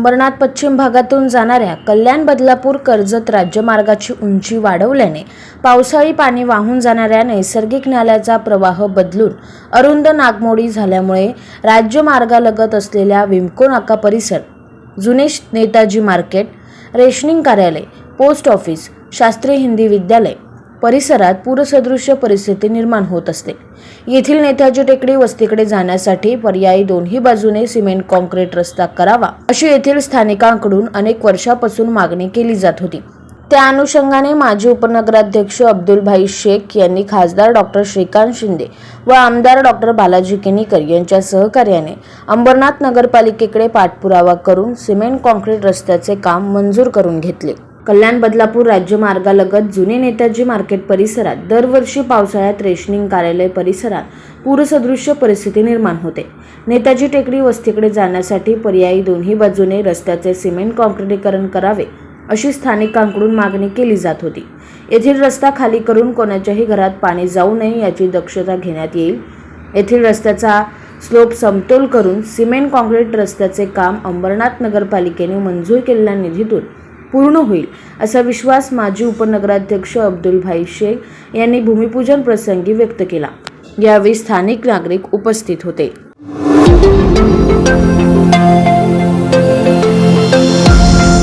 अंबरनाथ पश्चिम भागातून जाणाऱ्या कल्याण बदलापूर कर्जत राज्यमार्गाची उंची वाढवल्याने पावसाळी पाणी वाहून जाणाऱ्या नैसर्गिक नाल्याचा प्रवाह बदलून अरुंद नागमोडी झाल्यामुळे राज्यमार्गालगत असलेल्या विमको नाका परिसर जुने नेताजी मार्केट रेशनिंग कार्यालय पोस्ट ऑफिस शास्त्रीय हिंदी विद्यालय परिसरात पूरसदृश्य परिस्थिती निर्माण होत असते. येथील नेताजी टेकडी वस्तीकडे जाण्यासाठी पर्यायी दोन्ही बाजूने सिमेंट कॉन्क्रीट रस्ता करावा अशी येथील स्थानिकांकडून अनेक वर्षापासून मागणी केली जात होती. त्या अनुषंगाने माजी उपनगराध्यक्ष अब्दुलभाई शेख यांनी खासदार डॉक्टर श्रीकांत शिंदे व आमदार डॉक्टर बालाजी केनीकर यांच्या सहकार्याने अंबरनाथ नगरपालिकेकडे पाठपुरावा करून सिमेंट कॉन्क्रीट रस्त्याचे काम मंजूर करून घेतले. कल्याण बदलापूर राज्यमार्गालगत जुने नेताजी मार्केट परिसरात दरवर्षी पावसाळ्यात रेशनिंग कार्यालय परिसरात पूरसदृश्य परिस्थिती निर्माण होते. नेताजी टेकडी वस्तीकडे जाण्यासाठी पर्यायी दोन्ही बाजूने रस्त्याचे सिमेंट कॉन्क्रिटीकरण करावे अशी स्थानिकांकडून मागणी केली जात होती. येथील रस्ता खाली करून कोणाच्याही घरात पाणी जाऊ नये याची दक्षता घेण्यात येईल. येथील रस्त्याचा स्लोप समतोल करून सिमेंट कॉन्क्रीट रस्त्याचे काम अंबरनाथ नगरपालिकेने मंजूर केलेल्या निधीतून पूर्ण होईल असा विश्वास माजी उपनगराध्यक्ष अब्दुलभाई शेख यांनी भूमिपूजन प्रसंगी व्यक्त केला. यावेळी स्थानिक नागरिक उपस्थित होते.